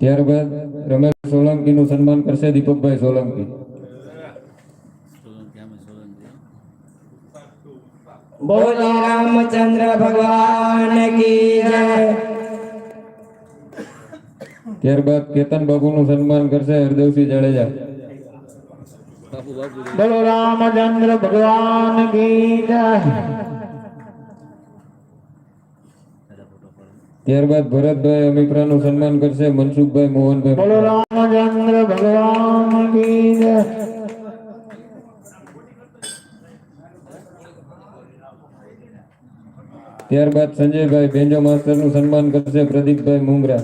ત્યારબાદ રમેશ સોલંકીનું સન્માન કરશે દીપકભાઈ સોલંકી. બોલે રામચંદ્ર ભગવાન કી જય. ત્યારબાદ કેતન બાબુનું સન્માન કરશે હરદેવસિંહ જાડેજા. બોલો રામચંદ્ર ભગવાન કી જય. ત્યારબાદ ભરતભાઈ અમીપરાનું સન્માન કરશે મનસુખભાઈ મોહનભાઈ. બોલો રામચંદ્ર ભગવાન કી જય. ત્યારબાદ સંજયભાઈ બેન્જો માસ્ટરનું સન્માન કરશે પ્રદીપભાઈ મુંગરા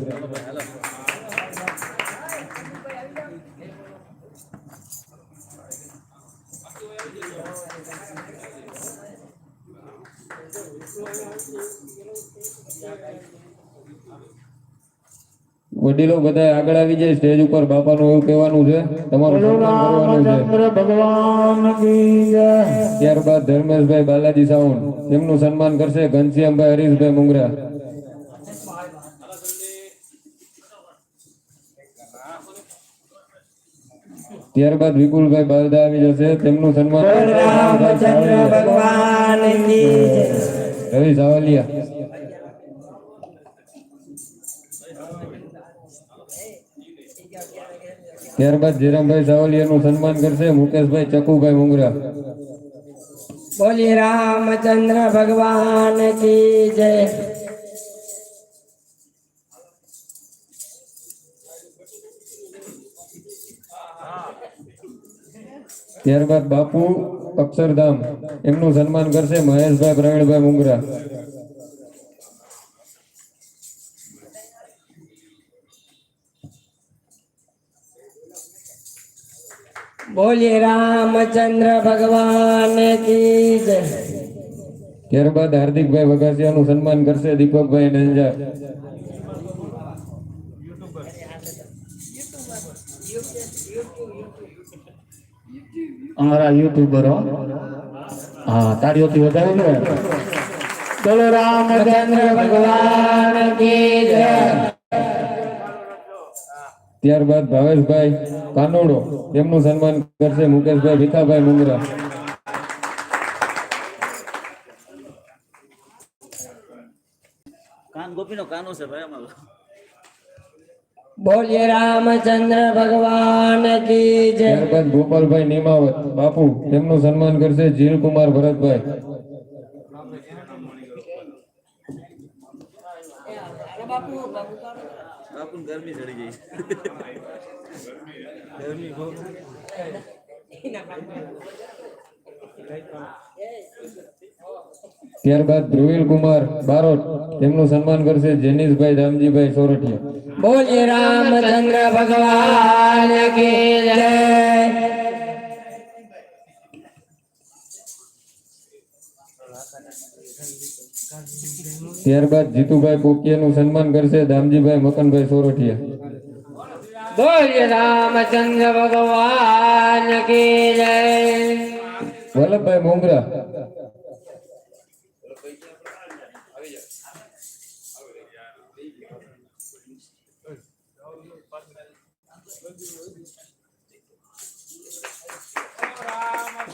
વડીલો બધા આગળ આવી જાય સ્ટેજ ઉપર બાપાનું એવું કહેવાનું છે તમારું ભગવાન ત્યારબાદ ધર્મેશભાઈ બાલાજી સાઉન્ડ તેમનું સન્માન કરશે ઘનશ્યામભાઈ હરીશભાઈ મુંગરા. ત્યારબાદ વિપુલભાઈ બાલદા આવી જશે તેમનું સન્માન રવિ સાવલિયા. ત્યારબાદ જયરામભાઈ સાવલિયાનું સન્માન કરશે મુકેશભાઈ ચકુભાઈ મુંગરા. બોલી રામચંદ્ર ભગવાન કી જય. ત્યારબાદ બાપુ અક્ષરધામ એમનું સન્માન કરશે મહેશભાઈ પ્રવીણભાઈ મુંગરા. બોલી રામચંદ્ર ભગવાન કી જય. ત્યારબાદ હાર્દિકભાઈ વઘાસિયાનું સન્માન કરશે દીપકભાઈ નંજા. અમારા યુટ્યુબરો હા. તાળીઓથી વધાવી ને? ચલો રામચંદ્ર ભગવાન કી જય. ત્યારબાદ ભાવેશભાઈ. કાનોડો તેમનું સન્માન કરશે મુકેશભાઈ ભીખાભાઈ મુંગરા કાન ગોપીનો કાનો છે ભાઈ અમારો. બોલીએ રામચંદ્ર ભગવાન કી જય. ત્યારબાદ ગોપાલભાઈ નિમાવત બાપુ તેમનું સન્માન કરશે જીલકુમાર ભરતભાઈ. બાપુને ગરમી ચડી ગઈ. ત્યારબાદ ધ્રુવીલ કુમાર બારોટ તેમનું સન્માન કરશે જેનીશભાઈ રામજીભાઈ સોરઠિયા. બોલીએ રામચંદ્ર ભગવાન કી જય. ત્યારબાદ જીતુભાઈ પોકિયાનું સન્માન કરશે દામજીભાઈ મકનભાઈ સોરઠિયા. બોલીએ રામચંદ્ર ભગવાન કી જય. વલ્લભભાઈ મોંગરા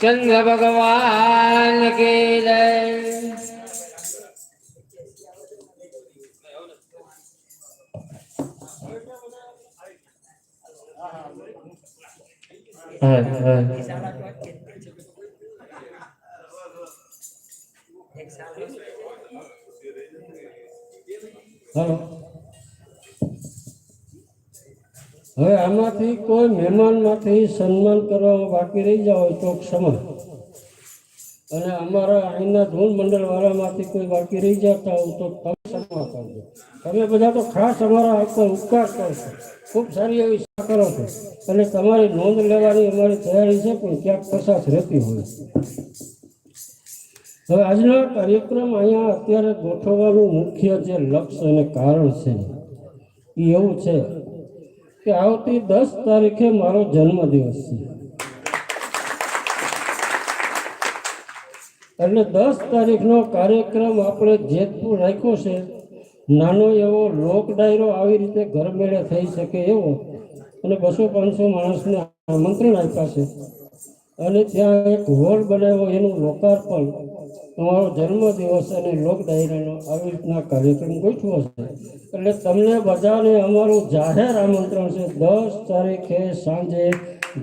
ચંદ્ર ભગવાન કી જય. હા હા હાલો હવે આમાંથી કોઈ મહેમાનમાંથી સન્માન કરવામાં બાકી રહી જાવ તો ક્ષમા. અને અમારા અહીંના ધૂન મંડળ વાળામાંથી કોઈ બાકી રહી જતા હોય તો તમે ક્ષમા કરજો. તમે બધા તો ખાસ અમારા ઉપર ઉપકાર કરો છો. ખૂબ સારી એવી કરો છો. અને તમારી નોંધ લેવાની અમારી તૈયારી છે પણ ક્યાંક કશાશ રહેતી હોય. હવે આજનો કાર્યક્રમ અહીંયા અત્યારે ગોઠવવાનું મુખ્ય જે લક્ષ્ય અને કારણ છે એ એવું છે કે આવતી દસ તારીખે મારો જન્મદિવસ છે. એટલે દસ તારીખનો કાર્યક્રમ આપણે જેતપુર રાખ્યો છે, નાનો એવો લોક ડાયરો આવી રીતે ઘરમેળે થઈ શકે એવો. અને બસો પાંચસો માણસને આમંત્રણ આપ્યા છે. અને ત્યાં એક હોલ બનાવ્યો, એનું લોકાર્પણ. તમારો જન્મદિવસ અને લોક ડાયરાનો આવી રીતના કાર્યક્રમ ગોઠવો છે. એટલે તમને બધાને અમારું જાહેર આમંત્રણ છે. દસ તારીખે સાંજે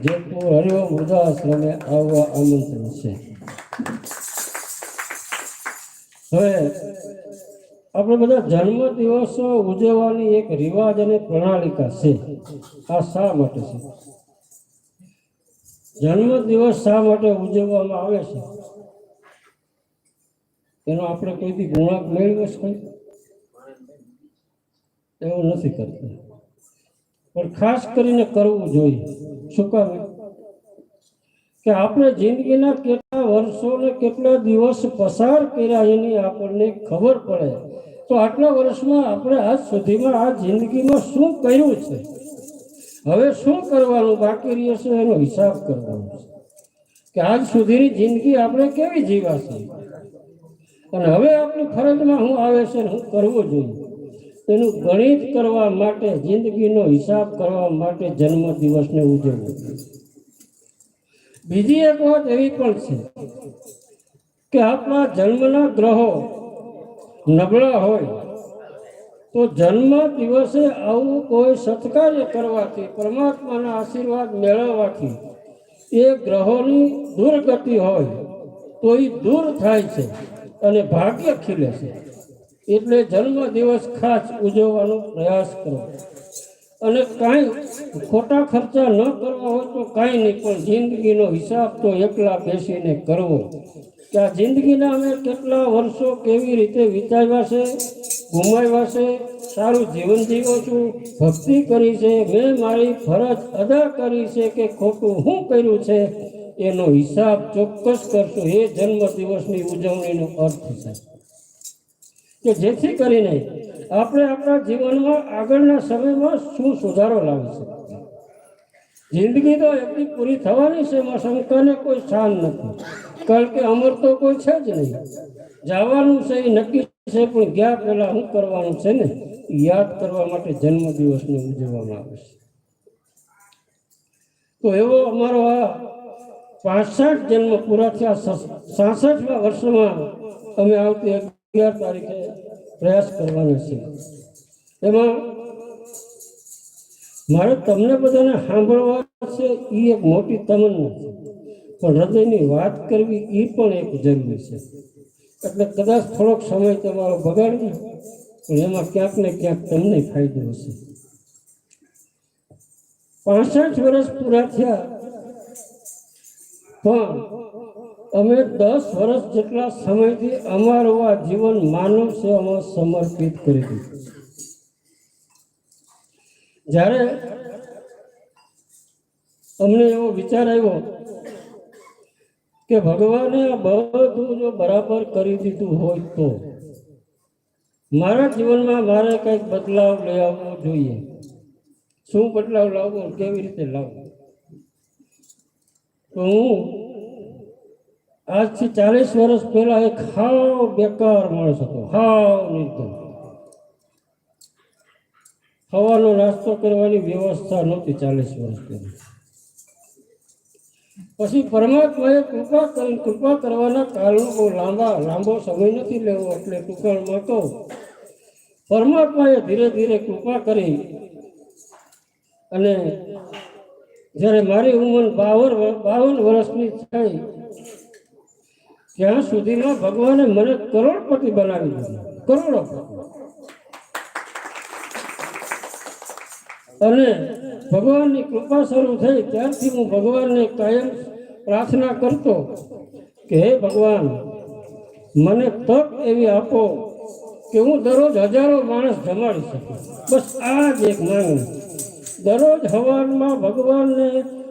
જેતપુર હરિઓમ વૃદ્ધાશ્રમે આવવા આમંત્રણ છે. હવે આપણે બધા જન્મ દિવસો ઉજવવાની એક રિવાજ અને પ્રણાલિકા છે. આ શા માટે છે? જન્મ દિવસ શા માટે ઉજવવામાં આવે છે? એનો આપણે કોઈથી ગુણાક મેળવ્યો છે? એવું નથી કરતા. પણ ખાસ કરીને કરવું જોઈએ. શું કામ કે આપણે જિંદગીના કેટલા વર્ષો ને કેટલા દિવસ પસાર કર્યા એની આપણને ખબર પડે. તો આટલા વર્ષમાં આપણે આજ સુધીમાં આ જિંદગીમાં શું કર્યું છે? હવે શું કરવાનું બાકી રહ્યું એનો હિસાબ કરવાનો છે. કે આજ સુધીની જિંદગી આપણે કેવી જીવાશે અને હવે આપણી ફરજમાં શું આવે છે શું કરવું જોઈએ. એનું ગણિત કરવા માટે, જિંદગીનો હિસાબ કરવા માટે જન્મદિવસને ઉજવવો. બીજી એક વાત એવી પણ છે કે આપણા જન્મના ગ્રહો નબળા હોય, તો જન્મ દિવસે આવું કોઈ સત્કાર્ય કરવાથી, પરમાત્માના આશીર્વાદ મેળવવાથી એ ગ્રહોની દુર્ગતિ હોય, તો એ દૂર થાય છે અને ભાગ્ય ખીલે છે. એટલે જન્મ દિવસ ખાસ ઉજવવાનો પ્રયાસ કરો. અને કાંઈ ખોટા ખર્ચા ન કરવા હોય તો કાંઈ નહીં, પણ જિંદગીનો હિસાબ તો એકલા બેસીને કરવો. કે આ જિંદગીના અમે કેટલા વર્ષો કેવી રીતે વિતાવ્યા છે, ગુમાવ્યા છે, સારું જીવન જીવો છું, ભક્તિ કરી છે, મેં મારી ફરજ અદા કરી છે કે ખોટું શું કર્યું છે, એનો હિસાબ ચોક્કસ કરશો. એ જન્મદિવસની ઉજવણીનો અર્થ છે. કે જેથી કરીને આપણે આપણા જીવનમાં આગળના સમયમાં શું સુધારો લાવી શકીએ? જિંદગી તો એટલી પૂરી થવાની છે, એમાં શંકાને કોઈ સ્થાન નથી. કારણ કે અમર તો કોઈ છે જ નહીં. જવાનું છે એ નક્કી છે, પણ ગયા પહેલાં શું કરવાનું છે ને યાદ કરવા માટે જન્મદિવસને ઉજવવામાં આવે છે. તો એવો અમારો આ પાસઠ જન્મ પૂરા થયા સાસઠમાં વર્ષમાં અમે આવતી અગિયાર તારીખે પ્રયાસ કરવાનો છે. એમાં મારે તમને બધાને સાંભળવા છે એ એક મોટી તમન્ના છે. પણ હૃદયની વાત કરવી એ પણ એક જરૂરી છે. એટલે કદાચ થોડોક સમય તમારો બગાડી પણ એમાં ક્યાંક ને ક્યાંક તમને ફાયદો હશે. પાસઠ વર્ષ પૂરા થયા, પણ અમે દસ વર્ષ જેટલા સમયથી અમારું આ જીવન માનવ સેવામાં સમર્પિત કરી દીધું. જ્યારે અમને એવો વિચાર આવ્યો કે ભગવાને આ બધું જો બરાબર કરી દીધું હોય તો મારા જીવનમાં મારે કંઈક બદલાવ લઈ આવવો જોઈએ. શું બદલાવ લાવવો કેવી રીતે લાવવો? તો હું આજથી ચાલીસ વર્ષ પહેલા એક હાવ બેકાર માણસ હતો. હાવ નિર્ધન હવાનો નાસ્તો કરવાની વ્યવસ્થા નહોતી ચાલીસ વર્ષ પહેલા. પછી પરમાત્માએ કૃપા કરી, કૃપા કરવાના કારણો બહુ લાંબા, લાંબો સમય નથી લેવો એટલે ટૂંકાણમાં કહું. પરમાત્માએ ધીરે ધીરે કૃપા કરી અને જ્યારે મારી ઉંમર બાવન બાવન વર્ષની થઈ ત્યાં સુધીમાં ભગવાને મને કરોડપતિ બનાવી દીધો. કરોડપતિ. અને ભગવાનની કૃપા શરૂ થઈ ત્યારથી હું ભગવાનને કાયમ પ્રાર્થના કરતો કે હે ભગવાન, મને તક એવી આપો કે હું દરરોજ હજારો માણસ જમાડી શકું. બસ આ જ એક માંગણી. દરરોજ હવારમાં ભગવાનને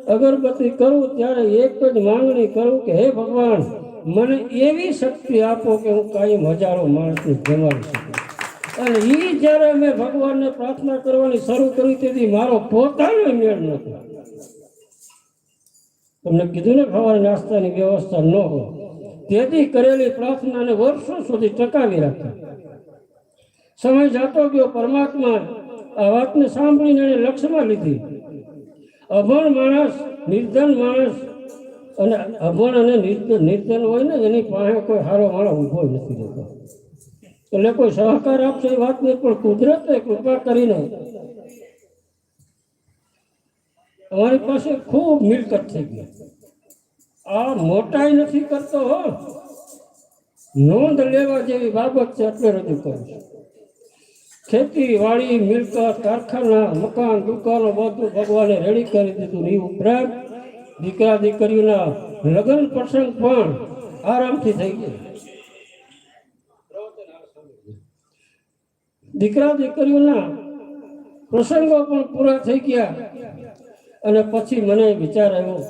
અગરબત્તી કરું ત્યારે એક જ માંગણી કરું કે હે ભગવાન મને એવી શક્તિ આપો કે હું કાયમ હજારો માણસને જમાડી શકું. અને એ જ્યારે મેં ભગવાનને પ્રાર્થના કરવાની શરૂ કરી તેથી મારો પોતાનો મેળ નહોતો તમને કીધું ને ખાવાની નાસ્તાની વ્યવસ્થા ન હોય. તેથી કરેલી પ્રાર્થનાને વર્ષો સુધી ટકાવી રાખી. સમય જતો ગયો પરમાત્મા આ વાતને સાંભળીને એને લક્ષ્યમાં લીધી. અભણ માણસ, નિર્ધન માણસ અને અભણ અને નિર્ધન હોય ને, એની પાસે કોઈ સારો માળો ઊભો નથી રહેતો. એટલે કોઈ સહકાર આપશે એ વાત નહીં, પણ કુદરતે કૃપા કરીને અમારી પાસે ખૂબ મિલકત થઈ ગઈ. આ મોટાઈ નથી કરતો હો. નોંધ લેવા જેવી બાબત છે એટલે રજૂ કરું છું ખેતીવાડી, મિલકત, કારખાના, મકાન, દુકાનો બધું ભગવાને રેડી કરી દીધું. એ ઉપરાંત દીકરા દીકરીઓના લગ્ન પ્રસંગ પણ આરામથી થઈ ગયા. દીકરા દીકરીઓના પ્રસંગો પણ પૂરા થઈ ગયા અને પછી મને વિચાર આવ્યો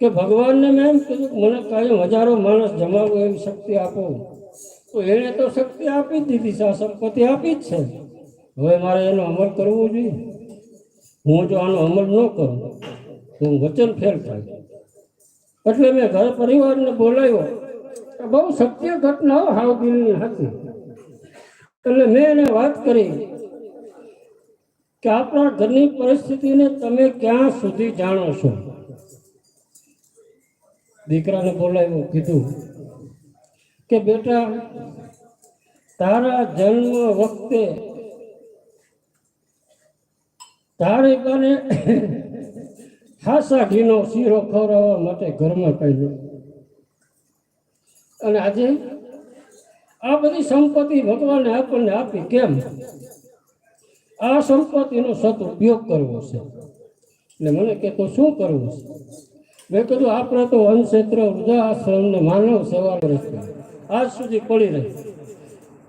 કે ભગવાનને મેં એમ કીધું મને કાંઈ હજારો માણસ જમાવું એવી શક્તિ આપો. તો એણે તો શક્તિ આપી જ દીધી છે સંપત્તિ આપી જ છે. હવે મારે એનો અમલ કરવો જોઈએ. હું જો આનો અમલ ન કરું હું વચન ફેલ થાય એટલે મેં ઘર પરિવારને બોલાવ્યો બહુ સત્ય ઘટના હાવ દિલની હતી. એટલે મેં એને વાત કરી કે આપણા ઘરની પરિસ્થિતિને તમે ક્યાં સુધી જાણો છો? દીકરાને બોલાવ્યો, કીધું કે બેટા, તારા જન્મ વખતે તારે કાને ખાસા ઘીનો શીરો ખવડાવવા માટે ઘરમાં કહ્યું અને આજે આ બધી સંપત્તિ ભગવાને આપણને આપી કેમ? આ સંપત્તિનો સદઉપયોગ કરવો છે. એટલે મને કે તો શું કરવું છે? મેં કીધું, આપણે તો વનક્ષેત્ર વૃદ્ધાશ્રમ ને માનવ સેવા રસ્તે આજ સુધી પડી રહી.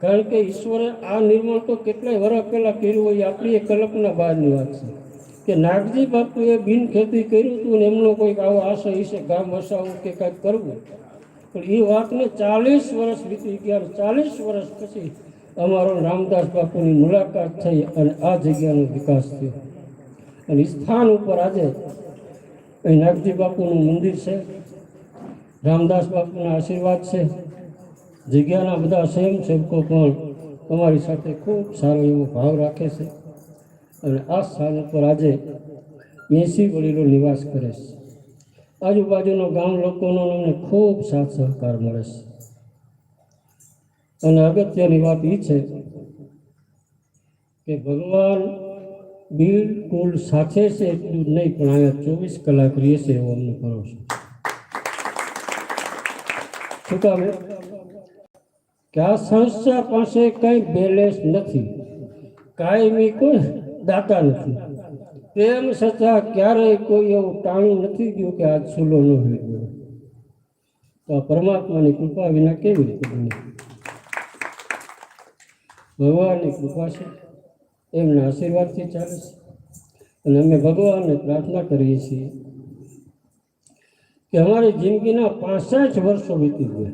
કારણ કે ઈશ્વરે આ નિર્માણ તો કેટલાય વર્ષ પહેલાં કર્યું હોય એ આપણી એ કલ્પના બહારની વાત છે. કે નાગજી બાપુએ બિન ખેતી કર્યું હતું ને એમનો કોઈક આવો આશય હશે ગામ વસાવવું કે કાંઈક કરવું. પણ એ વાતને ચાલીસ વર્ષ વીતી ગયા ચાલીસ વર્ષ પછી અમારો રામદાસ બાપુની મુલાકાત થઈ અને આ જગ્યાનો વિકાસ થયો. અને સ્થાન ઉપર આજે અહીં નાગજી બાપુનું મંદિર છે, રામદાસ બાપુના આશીર્વાદ છે. જગ્યાના બધા સ્વયંસેવકો પણ તમારી સાથે ખૂબ સારો એવો ભાવ રાખે છે. અને આ સ્થાન ઉપર આજે એસી વડીલો નિવાસ કરે છે. આજુબાજુનો ગામ લોકોનો અમને ખૂબ સાથ સહકાર મળે છે. અને અગત્યની વાત એ છે કે ભગવાન બિલકુલ સાથે છે એટલું નહીં, પણ અહીંયા ચોવીસ કલાક રહેશે એવો અમને ભરોસો શું કામ કે આ સંસ્થા પાસે કંઈ બેલેન્સ નથી. કાયમી કોઈ દાતા નથી. તેમ છતાં ક્યારેય કોઈ એવું ટાણું નથી ગયું કે આજ સુલો ન હોય. તો આ પરમાત્માની કૃપા વિના કેવી રીતે બને? ભગવાનની કૃપા છે, એમના આશીર્વાદથી ચાલે છે. અને અમે ભગવાનને પ્રાર્થના કરીએ છીએ કે અમારી જિંદગીના પાસઠ વર્ષો વીતી ગયા.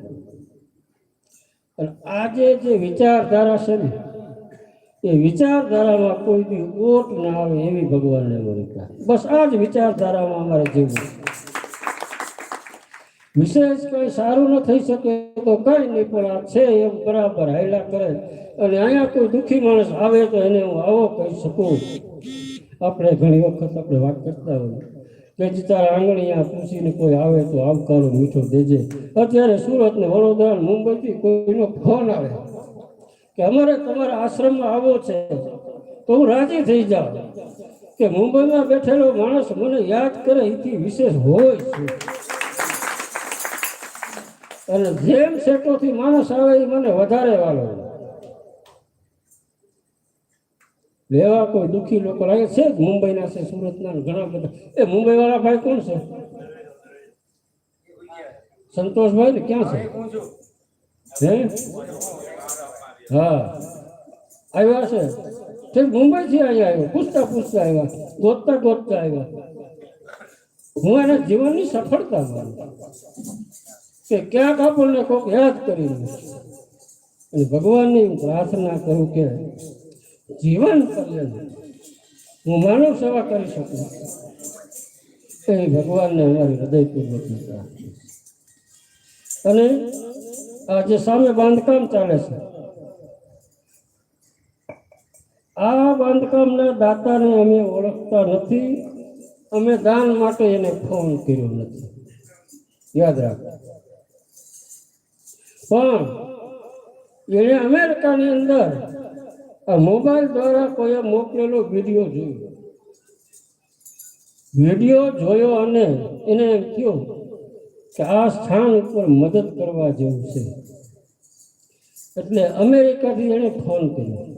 અને આજે જે વિચારધારા છે ને એ વિચારધારામાં કોઈ બી ઓટ ના આવે એવી ભગવાનને પ્રાર્થના. બસ આ જ વિચારધારામાં અમારે જીવવું વિશેષ કંઈ સારું ન થઈ શકે તો કંઈ નહીં, પણ આ છે એમ બરાબર હાયલા કરે. અને અહીંયા કોઈ દુઃખી માણસ આવે તો એને હું આવો કહી શકું. આપણે ઘણી વખત આપણે વાત કરતા હોઈએ કે તારા આંગણીયા પૂછીને કોઈ આવે તો આવકારો મીઠો દેજે. અત્યારે સુરત ને વડોદરા મુંબઈથી કોઈનો ફોન આવે. કે અમારે તમારા આશ્રમમાં આવો છે. તો હું રાજી થઈ જાઉં કે મુંબઈમાં બેઠેલો માણસ મને યાદ કરે એથી વિશેષ હોય છે. અને જેમ સેટોથી માણસ આવે એ મને વધારે વાલો. લેવા કોઈ દુઃખી લોકો લાગે છે મુંબઈના છે, સુરતના ઘણા બધા. એ મુંબઈ વાળા ભાઈ કોણ છે? સંતોષભાઈ ને ક્યાં છે? હે? હા. આવ્યા છે. તે મુંબઈ થી અહીંયા આવ્યો, પૂછતા પૂછતા આવ્યા, ગોતતા ગોતતા આવ્યા. હું એના જીવનની સફળતા માનું. કે ક્યાંક આપણને કોઈક યાદ કરી અને ભગવાનની હું પ્રાર્થના કરું કે જીવન પર્યંત હું માનવ સેવા કરી શકું. એ ભગવાનને અમારી હૃદયપૂર્વક અને આ જે સામે બાંધકામ ચાલે છે આ બાંધકામના દાતાને અમે ઓળખતા નથી. અમે દાન માટે એને ફોન કર્યો નથી. યાદ રાખો. પણ એણે અમેરિકાની અંદર આ મોબાઈલ દ્વારા કોઈએ મોકલેલો વીડિયો જોયો. વીડિયો જોયો અને એને એમ થયું કે આ સ્થાન ઉપર મદદ કરવા જેવું છે. એટલે અમેરિકાથી એણે ફોન કર્યો.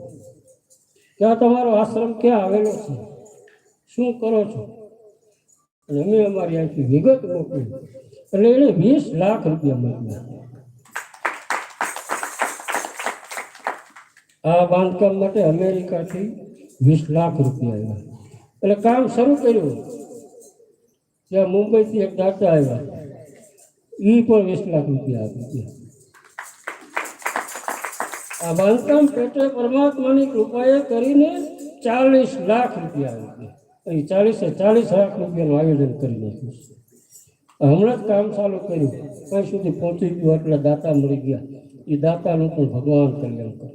કે આ તમારો આશ્રમ ક્યાં આવેલો છે? શું કરો છો? અને અમે અમારી આખી વિગત મોકલી. એટલે એણે વીસ લાખ રૂપિયા મોકલ્યા. આ બાંધકામ માટે અમેરિકાથી વીસ લાખ રૂપિયા આવ્યા. એટલે કામ શરૂ કર્યું. ત્યાં મુંબઈથી એક દાતા આવ્યા. એ પણ વીસ લાખ રૂપિયા આપી ગયા. આ બાંધકામ પેટે પરમાત્માની કૃપાએ કરીને ચાલીસ લાખ રૂપિયા અહીં ચાલીસે ચાલીસ લાખ રૂપિયાનું આયોજન કરી નાખ્યું છે. હમણાં જ કામ ચાલુ કર્યું. કઈ સુધી પહોંચી ગયું એટલે દાતા મળી ગયા. એ દાતાનું પણ ભગવાન કલ્યાણ કરે.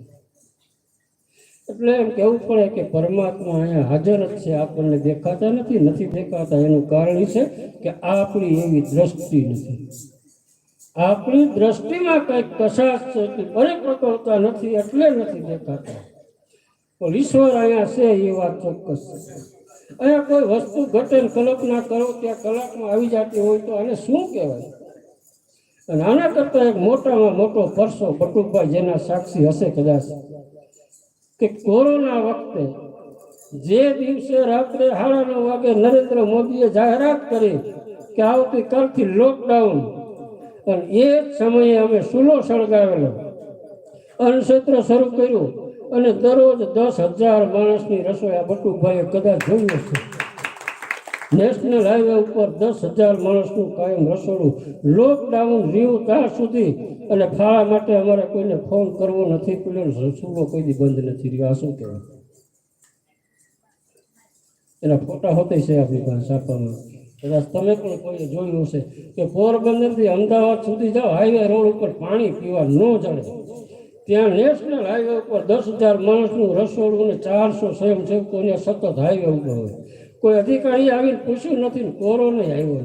એટલે એમ કહેવું પડે કે પરમાત્મા અહીંયા હાજર જ છે, આપણને દેખાતા નથી નથી દેખાતા. એનું કારણ છે કે આપણી એવી દ્રષ્ટિ નથી. આપણી દ્રષ્ટિમાં કંઈક કશાશ છે કે પરિપક્વતા નથી એટલે નથી દેખાતા. પણ ઈશ્વર અહીંયા છે એ વાત ચોક્કસ છે. અહીંયા કોઈ વસ્તુ ઘટે કલ્પના કરો ત્યાં કલાકમાં આવી જતી હોય તો આને શું કહેવાય? અને આના કરતાં એક મોટામાં મોટો પરસો બટુકભાઈ જેના સાક્ષી હશે કદાચ, કે કોરોના વખતે જે દિવસે રાત્રે સાડા નવ વાગે નરેન્દ્ર મોદીએ જાહેરાત કરી કે આવતીકાલથી લોકડાઉન અને એ જ સમયે અમે સુલો સળગાવેલો. અન્નક્ષેત્ર શરૂ કર્યું અને દરરોજ દસ હજાર માણસની રસોઈ આ બટુભાઈએ કદાચ જોયું છે નેશનલ હાઈવે ઉપર દસ હજાર માણસનું કાયમ રસોડું લોકડાઉન રહ્યું ત્યાં સુધી અને ફાળા માટે અમારે કોઈને ફોન કરવો નથી, પેલો રસોડો કોઈ બંધ નથી રહ્યો, આ શું કહેવાય? એના ફોટા હોતે છે આપણી પાસે છાપામાં કદાચ તમે પણ કોઈએ જોયું હશે કે પોરબંદરથી અમદાવાદ સુધી જાઓ, હાઈવે રોડ ઉપર પાણી પીવા ન ચડે. ત્યાં નેશનલ હાઈવે ઉપર દસ હજાર માણસનું રસોડું અને ચારસો સ્વયંસેવકો ત્યાં સતત હાઈવે ઉપર હોય. કોઈ અધિકારી આવીને પૂછ્યું નથી ને કોરોના આવ્યો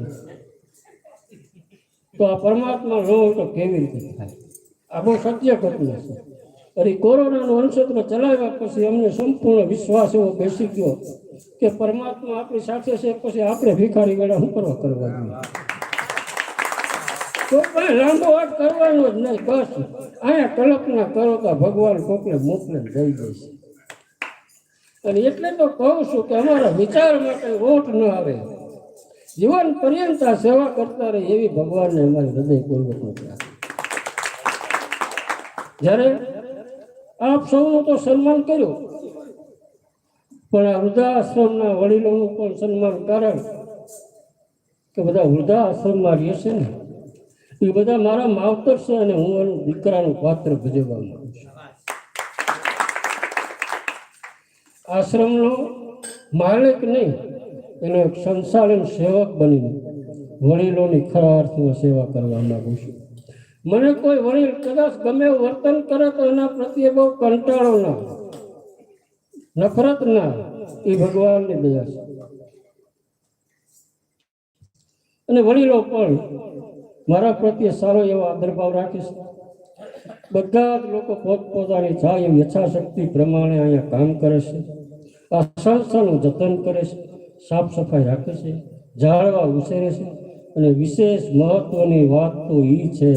તો આ પરમાત્મા ન હોય તો કેવી રીતે થાય? આ બહુ સત્ય ઘટના છે. અરે કોરોનાનું અંશત્ર ચલાવ્યા પછી અમને સંપૂર્ણ વિશ્વાસ એવો બેસી ગયો કે પરમાત્મા આપણી સાથે છે, પછી આપણે ભિખારી વેળા હું કરવા કરવા તો કઈ લાંબો વાત કરવાનો જ નહીં, બસ. અહીંયા કલ્પના કરો તો ભગવાન કોકને મોકલે જઈ જશે અને એટલે તો કહું છું કે અમારા વિચાર માટે વોટ ન આવે. જીવન પર્યંત સેવા કરતા રહે એવી ભગવાનને અમારી હૃદયપૂર્વક નથી જ્યારે આપ સૌનું તો સન્માન કર્યું. પણ વૃદ્ધાશ્રમના વડીલોનું પણ સન્માન કારણ કે બધા વૃદ્ધાશ્રમમાં રહે છે ને, એ બધા મારા માવતર છે અને હું એનું દીકરાનું પાત્ર ભજવવા માંગુ છું. આશ્રમનો માલિક નહીં, એનો એક સંચાલન સેવક બનીને વડીલોની ખરા અર્થમાં સેવા કરવા માંગુ છું. મને કોઈ વડીલ કદાચ ગમે વર્તન કરે તો એના પ્રત્યે બહુ કંટાળો ના નફરત ના એ ભગવાનની દયા છે. અને વડીલો પણ મારા પ્રત્યે સારો એવો આદરભાવ રાખે છે. બધા જ લોકો પોતપોતાની જાય એવી યથાશક્તિ પ્રમાણે અહીંયા કામ કરે છે. આ સંસ્થાનું જતન કરે છે. સાફ સફાઈ રાખે છે. જાળવા ઉછેરે છે. અને વિશેષ મહત્વની વાત તો એ છે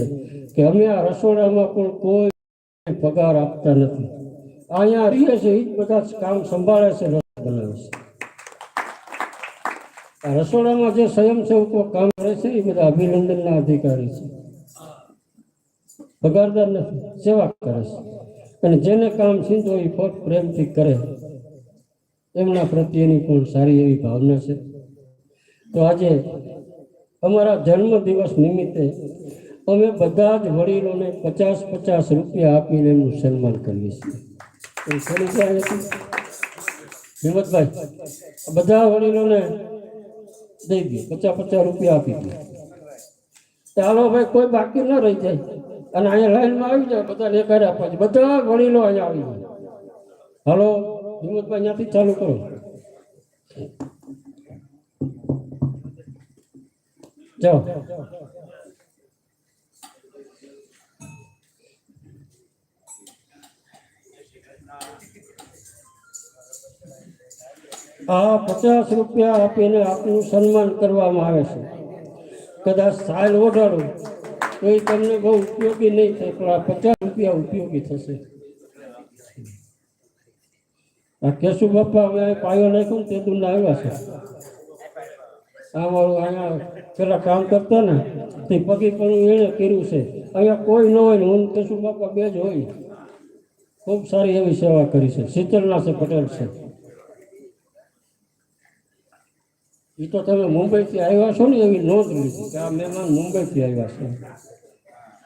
કે અમે આ રસોડામાં પણ કોઈ પગાર આપતા નથી. અહીંયા રહીએ છે એ જ બધા કામ સંભાળે છે બનાવે છે રસોડામાં જે સ્વયંસેવકો કામ કરે છે એ બધા અભિનંદનના અધિકારી છે. પગારદાર નથી સેવા કરે છે. અને જેને કામ છીંતો એ ફોટ પ્રેમથી કરે, એમના પ્રત્યેની પણ સારી એવી ભાવના છે. તો આજે અમારા જન્મ દિવસ નિમિત્તે અમે બધા જ વડીલોને પચાસ પચાસ રૂપિયા આપીને એમનું સન્માન કરીએ છીએ. હિંમતભાઈ બધા વડીલોને દઈ દે, પચાસ પચાસ રૂપિયા આપી દે. ચાલો ભાઈ કોઈ બાકી ન રહી જાય. અને અહીંયા લાઈનમાં આવી જાય બધાને હારે આપવા બધા વડીલો અહીંયા આવી જાય. હાલો હિંમતભાઈ ત્યાંથી ચાલુ કરો. જાઓ આ પચાસ રૂપિયા આપીને આપનું સન્માન કરવામાં આવે છે. કદાચ સાલ ઓઢાડો તો એ તમને બહુ ઉપયોગી નહીં થાય, પણ આ પચાસ રૂપિયા ઉપયોગી થશે. આ કેશુ બાપા, અમે પાયો નાખ્યો ને તે દુના આવ્યા છે. આ મારું અહીંયા પેલા કામ કરતા ને, તે પગી પણ એણે કર્યું છે. અહીંયા કોઈ ન હોય ને, હું કેશુ બાપા બે જ હોય. ખૂબ સારી એવી સેવા કરી છે. શીતલના છે પટેલ છે. એ તો તમે મુંબઈથી આવ્યા છો ને એવી નોંધ લીધી કે આ મહેમાન મુંબઈથી આવ્યા છે.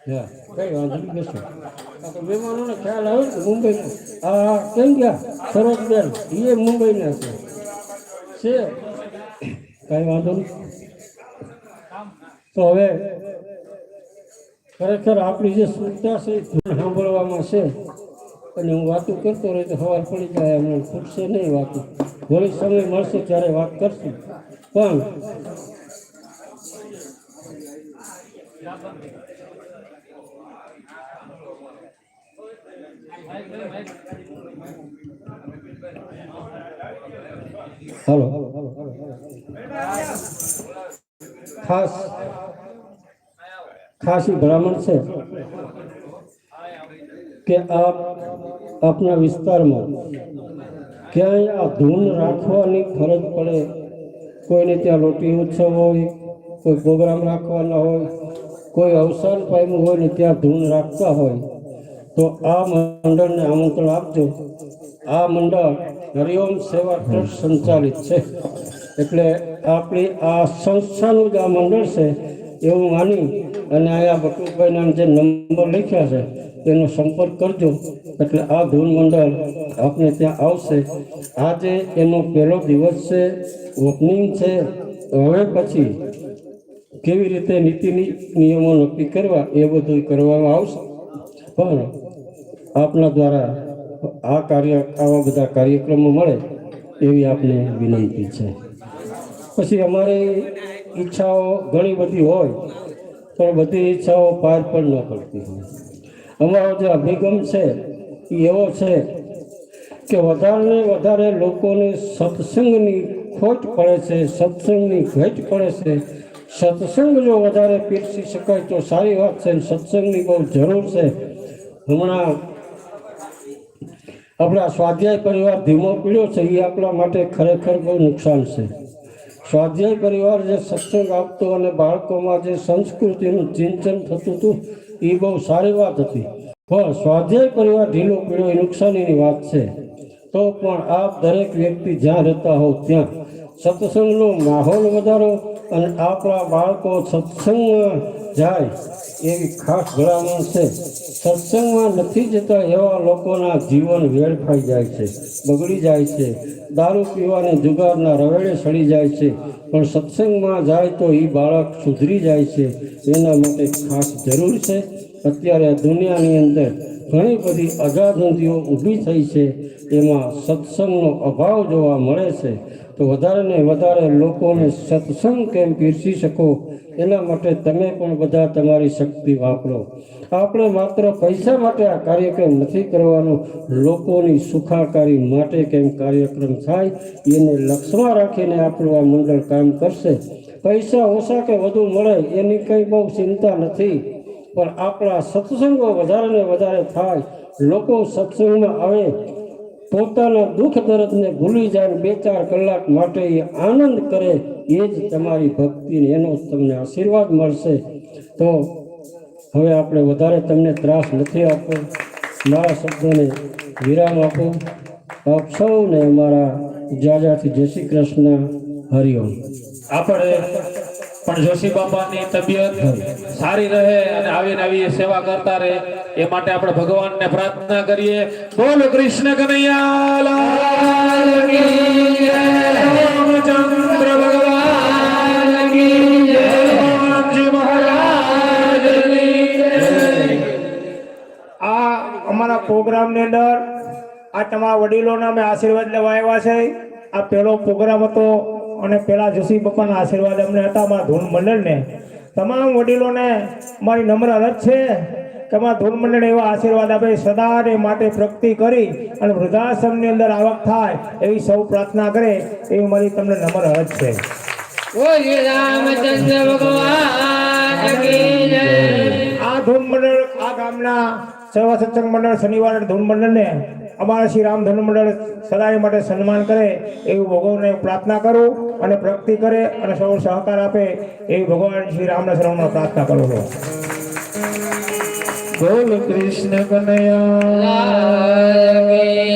હા, કઈ વાંધો નહીં, બેસો. તો મહેમાનોને ખ્યાલ આવે ને મુંબઈ આ કેમ ગયા? સરોજબેન એ મુંબઈના છે. છે? કઈ વાંધો નહીં. તો હવે ખરેખર આપણી જે સુરતા છે, એ સાંભળવામાં છે. અને હું વાતું કરતો રહી તો સવાર પડી જાય, હમણાં ખૂટશે નહીં વાતું. ઘણી સમય મળશે ત્યારે વાત કરશું. પણ હલો. ખાસ ખાસ ભલામણ છે કે આપ આપના વિસ્તારમાં ક્યાંય આ ધૂન રાખવાની ફરજ પડે? કોઈને ત્યાં લોટી ઉત્સવ હોય, કોઈ પ્રોગ્રામ રાખવાના હોય, કોઈ અવસાન પામ્યું હોય ને ત્યાં ધૂન રાખતા હોય, તો આ મંડળને આમંત્રણ આપજો. આ મંડળ હરિઓમ સેવા ટ્રસ્ટ સંચાલિત છે. એટલે આપણી આ સંસ્થાનું જ આ મંડળ છે, એવું માની અને અહીંયા બટુભાઈના જે નંબર લખ્યા છે તેનો સંપર્ક કરજો. એટલે આ ધૂન મંડળ આપને ત્યાં આવશે. આજે એનો પહેલો દિવસ છે. ઓપનિંગ છે. હવે પછી કેવી રીતે નીતિ નિયમો નક્કી કરવા એ બધું કરવામાં આવશે. પણ આપના દ્વારા આ કાર્ય, આવા બધા કાર્યક્રમો મળે એવી આપને વિનંતી છે. પછી અમારી ઈચ્છાઓ ઘણી બધી હોય, પણ બધી ઈચ્છાઓ પાર પણ ન પડતી હોય. અમારો જે અભિગમ છે એવો છે કે વધારે વધારે લોકોને સત્સંગની ખોટ પડે છે, સત્સંગની ઘટ પડે છે. સત્સંગ જો વધારે પીરસી શકાય તો સારી વાત છે સત્સંગની બહુ જરૂર છે. હમણાં આપણા સ્વાધ્યાય પરિવાર ધીમો પીડ્યો છે એ આપણા માટે ખરેખર બહુ નુકસાન છે. સ્વાધ્યાય પરિવાર જે સત્સંગ આપતો અને બાળકોમાં જે સંસ્કૃતિનું ચિંતન થતું હતું એ બહુ સારી વાત હતી. પણ સ્વાધ્યાય પરિવાર ઢીલો પીળો એ નુકસાનીની વાત છે. તો પણ આપ દરેક વ્યક્તિ જ્યાં રહેતા હોવ ત્યાં સત્સંગનો માહોલ વધારો અને આપણા બાળકો સત્સંગમાં જાય એવી ખાસ ભલામણ છે. સત્સંગમાં નથી જતા એવા લોકોના જીવન વેડફાઈ જાય છે, બગડી જાય છે. દારૂ પીવાને જુગારના રવેડે સડી જાય છે. પણ સત્સંગમાં જાય તો એ બાળક સુધરી જાય છે. એના માટે ખાસ જરૂર છે. અત્યારે દુનિયાની અંદર ઘણી બધી અજાગૃતિઓ ઊભી થઈ છે. એમાં સત્સંગનો અભાવ જોવા મળે છે. તો વધારે ને વધારે લોકોને સત્સંગ કેમ પીરસી શકો? એના માટે તમે પણ બધા તમારી શક્તિ વાપરો. આપણે માત્ર પૈસા માટે આ કાર્યક્રમ નથી કરવાનો, લોકોની સુખાકારી માટે કેમ કાર્યક્રમ થાય, એને લક્ષમાં રાખીને આપણું આ મંડળ કામ કરશે. પૈસા ઓછા કે વધુ મળે એની કંઈ બહુ ચિંતા નથી. પણ આપણા સત્સંગો વધારે ને વધારે થાય. લોકો સત્સંગમાં આવે પોતાના દુઃખ દર્દને ભૂલી જાય બે ચાર કલાક માટે એ આનંદ કરે એ જ તમારી ભક્તિને, એનો તમને આશીર્વાદ મળશે. તો હવે આપણે વધારે તમને ત્રાસ નથી આપવો. મારા શબ્દોને વિરામ આપો. આપ સૌને અમારા જાજાથી જય શ્રી કૃષ્ણ. હરિઓમ આપણે પણ જોશી બાપાની તબિયત સારી રહે અને આવીને આવી સેવા કરતા રહે, એ માટે આપણે ભગવાનને પ્રાર્થના કરીએ. બોલો કૃષ્ણ કનૈયા ભગવાન. આ અમારા પ્રોગ્રામની અંદર આ આ તમારા વડીલોના અમે આશીર્વાદ લેવા આવ્યા છે. આ પહેલો પ્રોગ્રામ હતો અને પેલા જોશી બાપાના આશીર્વાદ અમને હતા અમારા ધૂન મંડળને. તમામ વડીલોને મારી નમ્ર અરજ છે કે અમારા ધૂન મંડળ એવા આશીર્વાદ આપે સદા ને માટે પ્રગતિ કરી અને વૃદ્ધાશ્રમની અંદર આવક થાય એવી સૌ પ્રાર્થના કરે એવી મારી તમને નમ્ર અરજ છે. આ ધૂન મંડળ આ ગામના સેવા સત્સંગ મંડળ શનિવાર ધૂન મંડળને અમારા શ્રી રામ ધન મંડળ સદાય માટે સન્માન કરે એવું ભગવાનને પ્રાર્થના કરું અને પ્રગતિ કરે અને સૌ સહકાર આપે એવી ભગવાન શ્રી રામના શરણમાં પ્રાર્થના કરું છું. બોલ કૃષ્ણ કનૈયા.